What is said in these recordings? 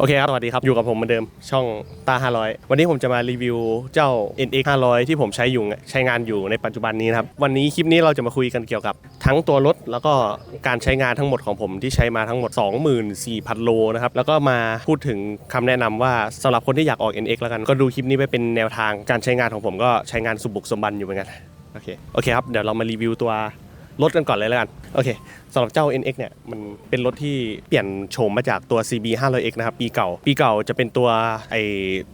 โอเคครับ สวัสดีครับ อยู่กับผมเหมือนเดิม ช่องตา 500 วันนี้ผมจะมารีวิวเจ้า NX 500 ที่ผมใช้อยู่ใช้งานอยู่ในปัจจุบันนี้นะครับ วันนี้คลิปนี้เราจะมาคุยกันเกี่ยวกับ ทั้งตัวรถแล้วก็การใช้งานทั้งหมดของผมที่ใช้มาทั้งหมด 24,000 โลนะครับ แล้วก็มาพูดถึงคำแนะนำว่าสำหรับคนที่อยากออก NX แล้วกัน ก็ดูคลิปนี้ไปเป็นแนวทางการใช้งานของผมก็ใช้งานสุบุกสมบันอยู่เหมือนกัน โอเค โอเคครับ เดี๋ยวเรามารีวิวตัวรถกันก่อนเลยแล้วกัน โอเคสำหรับเจ้า NX เนี่ยมันเป็นรถที่เปลี่ยนโฉมมาจากตัว CB 500X นะครับปีเก่า ปีเก่าจะเป็นตัวไอ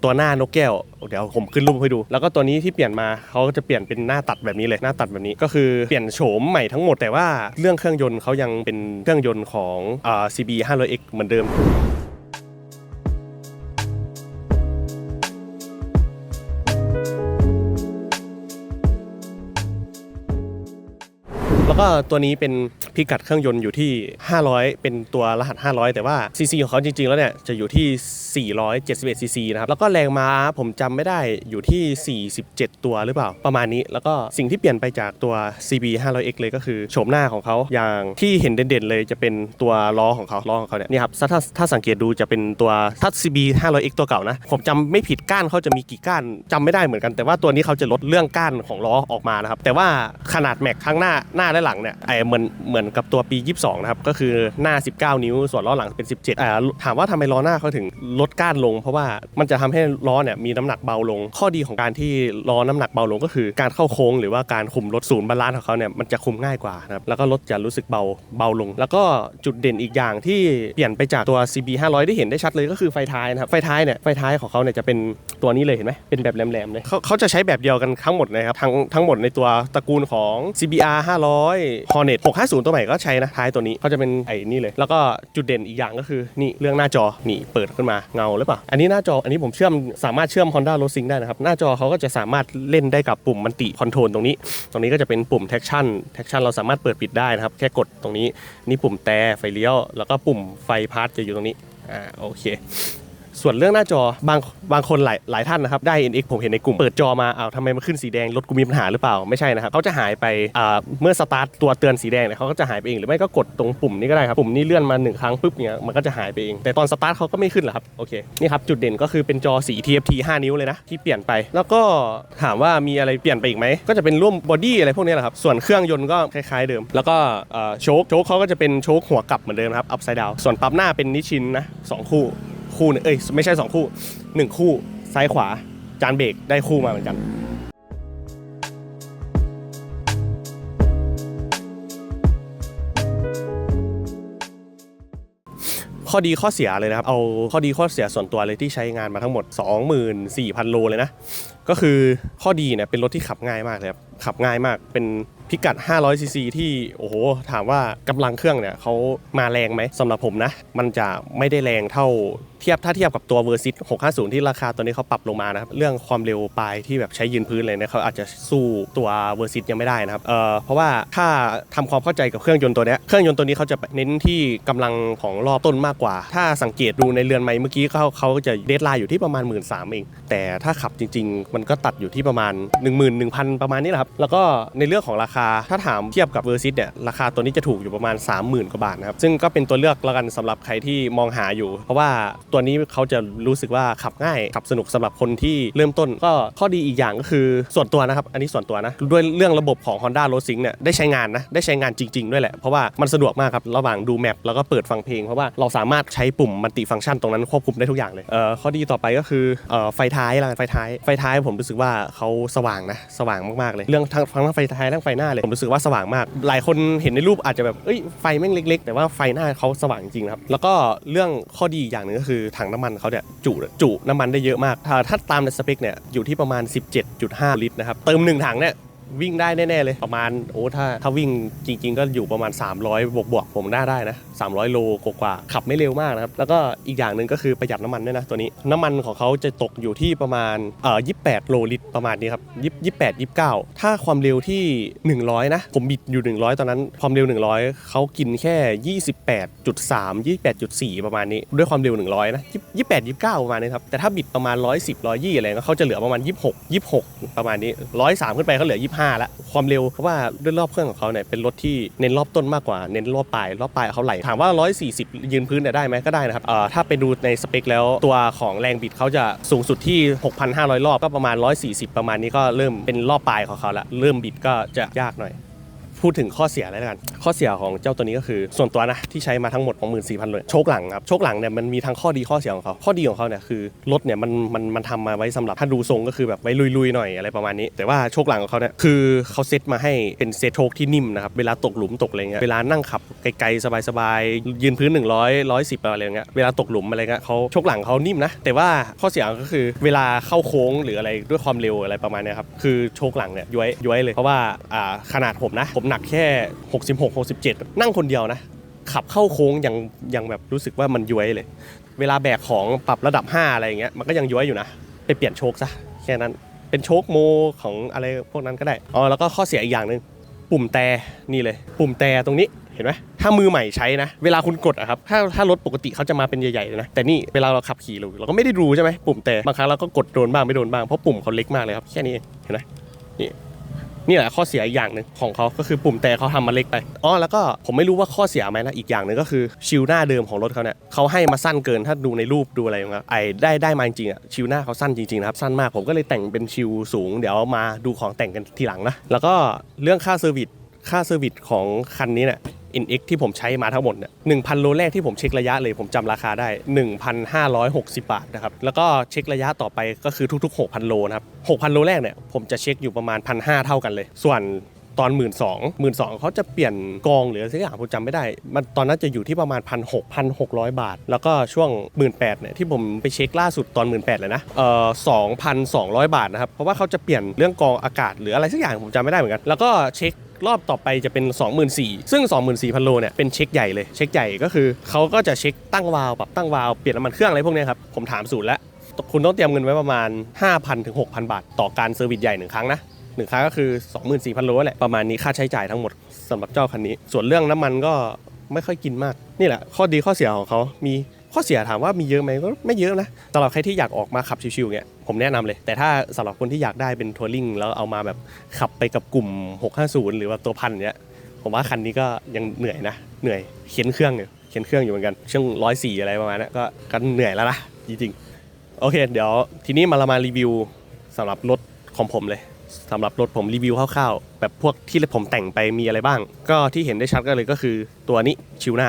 ตัวหน้านกแก้ว เดี๋ยวผมขึ้นรูปให้ดู แล้วก็ตัวนี้ที่เปลี่ยนมาเขาก็จะเปลี่ยนเป็นหน้าตัดแบบนี้เลยหน้าตัดแบบนี้ก็คือเปลี่ยนโฉมใหม่ทั้งหมดแต่ว่าเรื่องเครื่องยนต์เขายังเป็นเครื่องยนต์ของ CB 500X เหมือนเดิม แล้วก็ตัวนี้เป็น พิกัดเครื่องยนต์อยู่ที่ 500 เป็นตัวรหัส 500 แต่ว่าซีซีของเขาจริงๆ แล้วเนี่ยจะอยู่ที่ 471ซีซีนะครับ แล้วก็แรงม้าผมจำไม่ได้อยู่ที่ 47 ตัวหรือเปล่า ประมาณนี้ แล้วก็สิ่งที่เปลี่ยนไปจากตัว CB 500X เลยก็คือโฉมหน้าของเขาอย่างที่เห็นเด่นๆ เลยจะเป็นตัวล้อของเขาล้อของเขาเนี่ยนี่ครับถ้าถ้าสังเกตดูจะเป็นตัวทัศ CB 500X ตัวเก่านะ ผมจำไม่ผิดก้านเขาจะมีกี่ก้านจำไม่ได้เหมือนกัน แต่ว่าตัวนี้เขาจะลดเรื่องก้านของล้อออกมานะครับแต่ว่าขนาดแม็กข้างหน้าหน้าและหลังเนี่ยไอเหมือนเหมือนกับตัวปี 22 นะครับ ก็คือหน้า 19 นิ้ว ส่วนล้อหลังเป็น 17อ่าถามว่าทำไมล้อหน้าเขาถึงลดก้านลง เพราะว่ามันจะทำให้ล้อเนี่ยมีน้ำหนักเบาลง ข้อดีของการที่ล้อน้ำหนักเบาลงก็คือการเข้าโค้งหรือว่าการคุมรถศูนย์บาลานซ์ของเขาเนี่ยมันจะคุมง่ายกว่านะครับแล้วก็รถจะรู้สึกเบาเบาลง แล้วก็จุดเด่นอีกอย่างที่เปลี่ยนไปจากตัว CB 500ได้เห็นได้ชัดเลยก็คือไฟท้ายนะครับไฟท้ายเนี่ยไฟท้ายของเขาเนี่ยจะเป็นตัวนี้เลยเห็นไหมเป็นแบบแหลมๆเลยเขาเขาจะใช้แบบเดียวกันทั้งหมดเลยครับทั้งทั้งหมดในตัวตระกูลของ CBR 500 Hornet 650ตัวใหม่ก็ใช้นะท้ายตัวนี้เขาจะเป็นไอ้นี่เลย แล้วก็จุดเด่นอีกอย่างก็คือนี่เรื่องหน้าจอนี่เปิดขึ้นมาเงาหรือเปล่าอันนี้หน้าจออันนี้ผมเชื่อมสามารถเชื่อม Honda r o s i n g ได้นะครับหน้าจอเขาก็จะสามารถเล่นได้กับปุ่มมันติคอนโทรลตรงนี้ ตรงนี้ก็จะเป็นปุ่ม traction traction เราสามารถเปิดปิดได้นะครับแค่กดตรงนี้นี่ปุ่มแต่ไฟเลี้ยวแล้วก็ปุ่มไฟพาร์ทจะอยู่ตรงนี้อ่าโอเค ส่วนเรื่องหน้าจอบางบางคนหลายหลายท่านนะครับได้ NX ผมเห็นในกลุ่มเปิดจอมาอ้าวทำไมมันขึ้นสีแดงรถกูมีปัญหาหรือเปล่าไม่ใช่นะครับเขาจะหายไปอ่าเมื่อสตาร์ทตัวเตือนสีแดงเนี่ยเขาก็จะหายไปเองหรือไม่ก็กดตรงปุ่มนี้ก็ได้ครับปุ่มนี้เลื่อนมาหนึ่งครั้งปุ๊บเนี่ยมันก็จะหายไปเอง แต่ตอนสตาร์ทเขาก็ไม่ขึ้นหรอครับโอเคนี่ครับจุดเด่นก็คือเป็นจอสี TFT 5 นิ้วเลยนะที่เปลี่ยนไป แล้วก็ถามว่ามีอะไรเปลี่ยนไปอีกไหมก็จะเป็นร่วมบอดี้อะไรพวกนี้แหละครับส่วนเครื่องยนต์ก็คล้ายๆเดิม แล้วก็โชคโชคเขาก็จะเป็นโชคหัวกลับเหมือนเดิมครับอัพไซด์ดาวส่วนปั๊มหน้าเป็นนิชินนะสองคู่ คู่เอ้ยไม่ใช่ 2 คู่ 1 คู่ซ้ายขวาจานเบรกได้คู่มาเหมือนกันข้อดีข้อเสียเลยนะครับ เอาข้อดีข้อเสียส่วนตัวเลยที่ใช้งานมาทั้งหมด 24,000 โลเลยนะ ก็คือข้อดีเนี่ยเป็นรถที่ขับง่ายมากเลยครับขับง่ายมากเป็นพิกัด 500 ซีซีที่โอ้โหถามว่ากำลังเครื่องเนี่ยเขามาแรงไหมสำหรับผมนะ มันจะไม่ได้แรงเท่าเทียบถ้าเทียบกับตัวเวอร์ซิต650 ที่ราคาตัวนี้เขาปรับลงมานะครับเรื่องความเร็วปลายที่แบบใช้ยืนพื้นเลยเนี่ยเขาอาจจะสู้ตัวเวอร์ซิตยังไม่ได้นะครับเอ่อเพราะว่าถ้าทำความเข้าใจกับเครื่องยนต์ตัวนี้เครื่องยนต์ตัวนี้เขาจะเน้นที่กำลังของรอบต้นมากกว่า ถ้าสังเกตดูในเรือนไม้เมื่อกี้เขาเขาจะเดทไลน์อยู่ที่ประมาณ 1 3ื่นสเองแต่ถ้าขับจริง ๆ มันก็ตัดอยู่ที่ประมาณ 1 1 0 0 0 ประมาณนี้แหละครับแล้วก็ในเรื่องของราคาถ้าถามเทียบกับเวอร์ซิตเนี่ยราคาตัวนี้จะถูกอยู่ประมาณ 30,000 กว่าบาทนะครับซึ่งก็เป็นตัวเลือกแล้วกันสำหรับใครที่มองหาอยู่ เพราะว่าตัวนี้เขาจะรู้สึกว่าขับง่ายขับสนุกสำหรับคนที่เริ่มต้น ก็ข้อดีอีกอย่างก็คือส่วนตัวนะครับอันนี้ส่วนตัวนะด้วยเรื่องระบบของ Honda r o s i n g เนี่ยได้ใช้งานนะได้ใช้งานจริง ๆ ด้วยแหละเพราะว่ามันสะดวกมากครับระหว่างดูแมปแล้วก็เปิดฟังเพลงเพราะว่าเราสามารถใช้ปุ่มมัลติฟังก์ชันตรงนั้นควบคุมได้ทุกอย่างเลยเอ่อข้อดีต่อไปก็คือเอ่อไฟท้ายละไฟท้ายไฟท้ายผมรู้สึกว่าเขาสว่างนะสว่างมากๆเลยเรื่องทั้งทั้งไฟท้ายทั้งไฟหน้าเลยผมรู้สึกว่าสว่างมาก หลายคนเห็นในรูปอาจจะแบบเอ้ยไฟแม่งเล็ก ๆ แต่ว่าไฟหน้าเขาสว่างจริงๆครับแล้วก็เรื่องข้อดีอย่างหนึ่งก็คือถังน้ำมันเขาเนี่ยจุจุน้ำมันได้เยอะมากถ้าถ้าตามในสเปคเนี่ยอยู่ที่ประมาณ 17.5 ลิตรนะครับเติมหนึ่งถังเนี่ย วิ่งได้แน่ๆเลยประมาณโอ้ถ้าถ้าวิ่งจริง ๆ ก็อยู่ประมาณ 300 บวกบวกๆผมได้ได้นะ 300 โลกว่าๆขับไม่เร็วมากนะครับ แล้วก็อีกอย่างหนึ่งก็คือประหยัดน้ำมันด้วยนะตัวนี้ น้ำมันของเขาจะตกอยู่ที่ประมาณเอ่อ28 โลลิตรประมาณนี้ครับยี่28 29 ถ้าความเร็วที่ 100 นะ ผมบิดอยู่ 100 ตอนนั้นความเร็ว 100 เขากินแค่ 28.3 28.4 ประมาณนี้ ด้วยความเร็ว 100 นะ 28 29 ประมาณนี้ครับแต่ถ้าบิดประมาณ 110 120 อะไรก็เขาจะเหลือประมาณ 26 26 ประมาณนี้103 ขึ้นไปเขาเหลือ25 5ละความเร็วเพราะว่าด้วยรอบเครื่องของเขาเนี่ยเป็นรถที่เน้นรอบต้นมากกว่าเน้นรอบปลายรอบปลายเขาไหลถามว่า 140 ยืนพื้นเนี่ยได้ไหมก็ได้นะครับเอ่อถ้าไปดูในสเปคแล้วตัวของแรงบิดเขาจะสูงสุดที่ 6,500 รอบก็ประมาณ 140 ประมาณนี้ก็เริ่มเป็นรอบปลายของเขาละเริ่มบิดก็จะยากหน่อย พูดถึงข้อเสียอะไรแล้วกัน ข้อเสียของเจ้าตัวนี้ก็คือ ส่วนตัวนะที่ใช้มาทั้งหมดของ14,000เลยโชคหลังครับโชคหลังเนี่ยมันมีทั้งข้อดีข้อเสียของเขาข้อดีของเขาเนี่ยคือรถเนี่ยมันมันมันทำมาไว้สำหรับถ้าดูทรงก็คือแบบไว้ลุยๆหน่อยอะไรประมาณนี้ แต่ว่าโชคหลังของเขาเนี่ยคือเขาเซตมาให้เป็นเซตโชคที่นิ่มนะครับเวลาตกหลุมตกอะไรเงี้ยเวลานั่งขับไกลๆสบายๆยืนพื้น 100 110อะไรเงี้ยเวลาตกหลุมอะไรเงี้ยเขาโชคหลังเขานิ่มนะแต่ว่าข้อเสียก็คือเวลาเข้าโค้งหรืออะไรด้วยความเร็วอะไรประมาณนี้ครับคือโชคหลังเนี่ยย้วยย้วยเลยเพราะว่าอ่าขนาดผมนะผมหนักแค่ 66 67 นั่งคนเดียวนะ ขับเข้าโค้งยังยังแบบรู้สึกว่ามันย้วยเลย เวลาแบกของปรับระดับ 5 อะไรอย่างเงี้ยมันก็ยังย้วยอยู่นะ ไปเปลี่ยนโชคซะแค่นั้นเป็นโชคโมของอะไรพวกนั้นก็ได้อ๋อแล้วก็ข้อเสียอีกอย่างหนึ่งปุ่มแต่นี่เลย ปุ่มแต่ตรงนี้เห็นไหมถ้ามือใหม่ใช้นะ เวลาคุณกดอะครับถ้าถ้ารถปกติเขาจะมาเป็นใหญ่ๆเลยนะ แต่นี่เวลาเราขับขี่เราเราก็ไม่ได้ดูใช่ไหมปุ่มแต่บางครั้งเราก็กดโดนบ้างไม่โดนบ้างเพราะปุ่มเขาเล็กมากเลยครับแค่นี้เองเห็นไหมนี่ นี่แหละข้อเสียอีกอย่างหนึ่งของเขาก็คือปุ่มแต่เขาทำมาเล็กไปอ๋อแล้วก็ผมไม่รู้ว่าข้อเสียไหมนะอีกอย่างหนึ่งก็คือชิลหน้าเดิมของรถเขาเนี่ยเขาให้มาสั้นเกินถ้าดูในรูปดูอะไรอย่างเงี้ยไอ้ได้ได้มาจริงๆอะชิลหน้าเขาสั้นจริงๆนะครับสั้นมากผมก็เลยแต่งเป็นชิลสูงเดี๋ยวมาดูของแต่งกันทีหลังนะแล้วก็เรื่องค่าเซอร์วิสค่าเซอร์วิสของคันนี้เนี่ย NX ที่ผมใช้มาทั้งหมดเนี่ย1,000 โลแรกที่ผมเช็คระยะเลยผมจำราคาได้ 1,560 บาทนะครับ แล้วก็เช็คระยะต่อไปก็คือทุก ๆ 6,000 โลนะครับ 6,000 โลแรกเนี่ยผมจะเช็คอยู่ประมาณ 1,500 เท่ากันเลย ส่วนตอน1 2 0 0 0 1 2 0 0เขาจะเปลี่ยนกองหรืออะไรสักอย่างผมจำไม่ได้ มันตอนนั้นจะอยู่ที่ประมาณ1,600 1,600บาท แล้วก็ช่วง18,000เนี่ยที่ผมไปเช็คล่าสุดตอน18,000เลยนะเอ่อ2,200บาทนะครับ เพราะว่าเขาจะเปลี่ยนเรื่องกองอากาศหรืออะไรสักอย่างผมจำไม่ได้เหมือนกัน แล้วก็เช็ค รอบต่อไปจะเป็น 24,000ซึ่ง 24,000 โลเนี่ยเป็นเช็คใหญ่เลยเช็คใหญ่ก็คือเขาก็จะเช็คตั้งวาล์วปรับตั้งวาล์วเปลี่ยนน้ำมันเครื่องอะไรพวกนี้ครับผมถามศูนย์แล้วคุณต้องเตรียมเงินไว้ประมาณ 5,000ถึง6,000 บาท ต่อการเซอร์วิสใหญ่หนึ่งครั้งนะหนึ่งครั้งก็คือ 24,000 โลแหละประมาณนี้ค่าใช้จ่ายทั้งหมดสำหรับเจ้าคันนี้ ส่วนเรื่องน้ำมันก็ไม่ค่อยกินมาก นี่แหละ ข้อดีข้อเสียของเขามี ข้อเสียถามว่ามีเยอะไหมก็ไม่เยอะนะสำหรับใครที่อยากออกมาขับชิวๆเนี่ยผมแนะนำเลย แต่ถ้าสำหรับคนที่อยากได้เป็นทัวริงแล้วเอามาแบบขับไปกับกลุ่ม 650 หรือว่าตัวพันเนี่ยผมว่าคันนี้ก็ยังเหนื่อยนะเหนื่อยเข็นเครื่องอยู่เข็นเครื่องอยู่เหมือนกันช่วงร้อยสี่อะไรประมาณนั้นก็ก็เหนื่อยแล้วนะจริงๆโอเค เดี๋ยวทีนี้มาเรามารีวิวสำหรับรถของผมเลยสำหรับรถผมรีวิวคร่าวๆแบบพวกที่ผมแต่งไปมีอะไรบ้าง ก็ที่เห็นได้ชัดก็เลยก็คือตัวนี้ชิวหน้า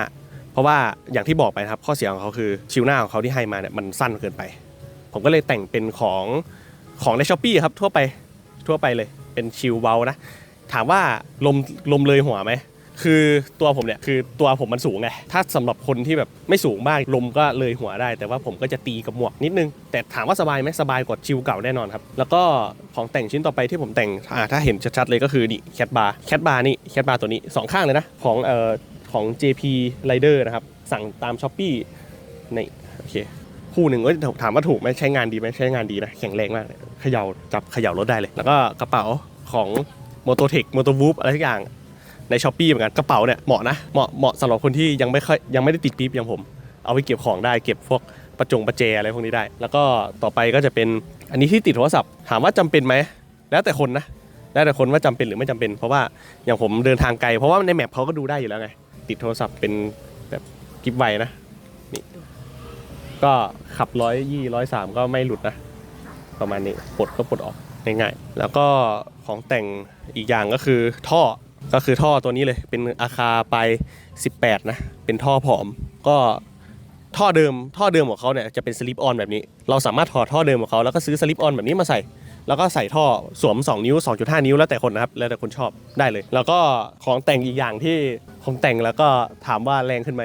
ราะว่าอย่างที่บอกไปครับข้อเสียของเขาคือชิวหน้าของเขาที่ให้มาเนี่ยมันสั้นเกินไป ผมก็เลยแต่งเป็นของของในช้อปปี้ครับทั่วไปทั่วไปเลยเป็นชิวเบานะถามว่าลมลมเลยหัวไหมคือตัวผมเนี่ยคือตัวผมมันสูงไงถ้าสำหรับคนที่แบบไม่สูงมากลมก็เลยหัวได้ แต่ว่าผมก็จะตีกับหมวกนิดนึง แต่ถามว่าสบายไหมสบายกว่าชิวเก่าแน่นอนครับ แล้วก็ของแต่งชิ้นต่อไปที่ผมแต่งอ่าถ้าเห็นชัดๆเลยก็คือนี่แคทบาร์แคทบาร์นี่แคทบาร์ตัวนี้สองข้างเลยนะของเอ่อ ของ JP Rider นะครับ สั่งตาม s h อ p e e นี่โอเคคู่หนึ่งเอ้ยถามว่าถูกไหมใช้งานดีไหมใช้งานดีนะแข็งแรงมากเลยเขย่าจับเขย่ารถได้เลย แล้วก็กระเป๋าของ m o t o t e c h m o t o w o o p อะไรทุกอย่างในช้อปปีเหมือนกันกระเป๋าเนี่ยเหมาะนะเหมาะเหมาะสำหรับคนที่ยังไม่ค่อยยังไม่ได้ติดปี๊บอย่างผม เอาไปเก็บของได้เก็บพวกประจงประแจอะไรพวกนี้ได้ แล้วก็ต่อไปก็จะเป็นอันนี้ที่ติดโทรศัพท์ ถามว่าจำเป็นไหมแล้วแต่คนนะแล้วแต่คนว่าจำเป็นหรือไม่จำเป็น เพราะว่าอย่างผมเดินทางไกลเพราะว่าในแมปเขาก็ดูได้อยู่แล้วไง ติดโทรศัพท์เป็นแบบกิฟไวนะนี่ก็ขับร้อยยี่ร้อยสามก็ไม่หลุดนะ ประมาณนี้ปลดก็ปลดออกง่ายๆแล้วก็ของแต่งอีกอย่างก็คือท่อก็คือท่อตัวนี้เลยเป็นอาคาไป 18 นะ เป็นท่อผอม ก็ท่อเดิมท่อเดิมของเขาเนี่ยจะเป็นสลิปออนแบบนี้ เราสามารถถอดท่อเดิมของเขาแล้วก็ซื้อสลิปออนแบบนี้มาใส่ แล้วก็ใส่ท่อสวม 2 นิ้ว 2.5 นิ้วแล้วแต่คนนะครับ แล้วแต่คนชอบได้เลย แล้วก็ของแต่งอีกอย่างที่ผมแต่งแล้วก็ถามว่าแรงขึ้นไหม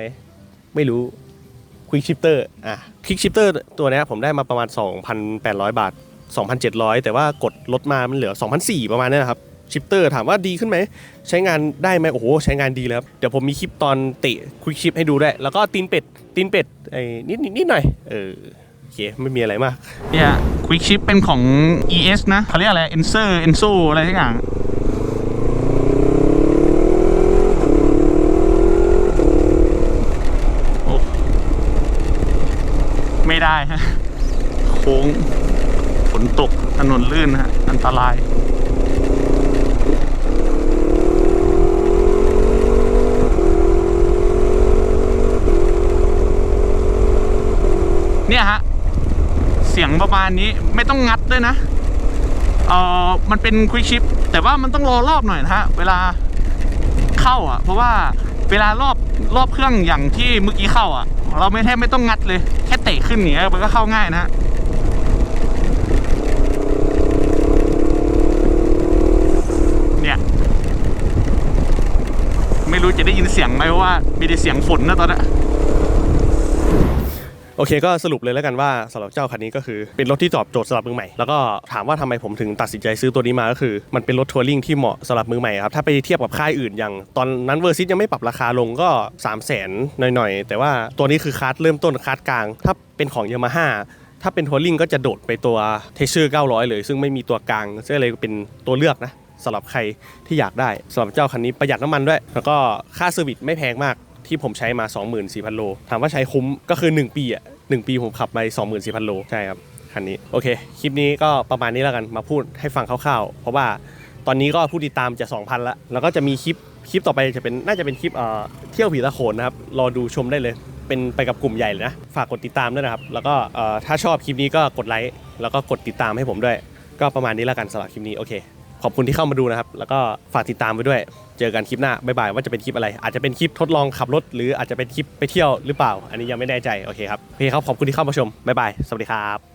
ไม่รู้ควิกชิปเตอร์อะควิกชิปเตอร์ตัวนี้ผมได้มาประมาณ 2,800 บาท 2,700 แต่ว่ากดลดมามันเหลือ 2,400 ประมาณเนี้ยครับชิปเตอร์ถามว่าดีขึ้นไหม ใช้งานได้ไหมโอ้โห ใช้งานดีเลยครับ เดี๋ยวผมมีคลิปตอนเตะควิกชิปให้ดูด้วย แล้วก็ตีนเป็ดตีนเป็ดไอ้นิดนิดหน่อยเออ เค ไม่มีอะไรมาก เนี่ยควิกชิปเป็นของ ES นะเขาเรียกอะไรเอนเซอร์เอนโซอะไรทุกอย่างโอ้ไม่ได้ฮะ โค้งฝนตกถนนลื่นฮะ อันตรายเนี่ยฮะ เสียงประมาณนี้ไม่ต้องงัดด้วยนะเออมันเป็นควิกชิปแต่ว่ามันต้องรอรอบหน่อยนะฮะ เวลาเข้าอะ เพราะว่าเวลารอบรอบเครื่องอย่างที่เมื่อกี้เข้าอะ เราไม่แทบไม่ต้องงัดเลย แค่เตะขึ้นเนี้ยมันก็เข้าง่ายนะฮะเนี่ย ไม่รู้จะได้ยินเสียงไหมเพราะว่ามีแต่เสียงฝนนะตอนนี้ อเคก็สรุปเลยแล้วกันว่าสำหรับเจ้าคันนี้ก็คือเป็นรถที่ตอบโจทย์สำหรับมือใหม่ แล้วก็ถามว่าทำไมผมถึงตัดสินใจซื้อตัวนี้มาก็คือ มันเป็นรถทัวริงที่เหมาะสำหรับมือใหม่ครับถ้าไปเทียบกับค่ายอื่นอย่างตอนนั้นเวอร์ซิตยังไม่ปรับราคาลงก็ 3 0 0แสนหน่อยๆ แต่ว่าตัวนี้คือคัสเริ่มต้นคัสกลาง ถ้าเป็นของยามาฮ่าถ้าเป็นทัวริงก็จะโดดไปตัวเทเชอร์900 เลย ซึ่งไม่มีตัวกลางซึ่งเลยเป็นตัวเลือกนะสำหรับใครที่อยากได้สำหรับเจ้าคันนี้ประหยัดน้ำมันด้วย แล้วก็ค่าเซอร์วิสไม่แพงมากที่ผมใช้มา 24,000 โล ถามว่าใช้คุ้มก็คือ 1 ปีอะ 1 ปีผมขับไป 24,000 โลใช่ครับคันนี้โอเค คลิปนี้ก็ประมาณนี้แล้วกันมาพูดให้ฟังคร่าวๆ เพราะว่าตอนนี้ก็ผู้ติดตามจะ 2,000 ละแล้วก็จะมีคลิปคลิปต่อไปจะเป็นน่าจะเป็นคลิปเอ่อเที่ยวผีตะโขนนะครับรอดูชมได้เลย เป็นไปกับกลุ่มใหญ่เลยนะ ฝากกดติดตามด้วยนะครับ แล้วก็เอ่อถ้าชอบคลิปนี้ก็กดไลค์แล้วก็กดติดตามให้ผมด้วย ก็ประมาณนี้แล้วกันสำหรับคลิปนี้โอเค ขอบคุณที่เข้ามาดูนะครับ แล้วก็ฝากติดตามไปด้วย เจอกันคลิปหน้าบ๊ายบายว่าจะเป็นคลิปอะไร อาจจะเป็นคลิปทดลองขับรถ หรืออาจจะเป็นคลิปไปเที่ยวหรือเปล่า อันนี้ยังไม่แน่ใจโอเคครับโอเคครับขอบคุณที่เข้ามาชมบ๊ายบายสวัสดีครับ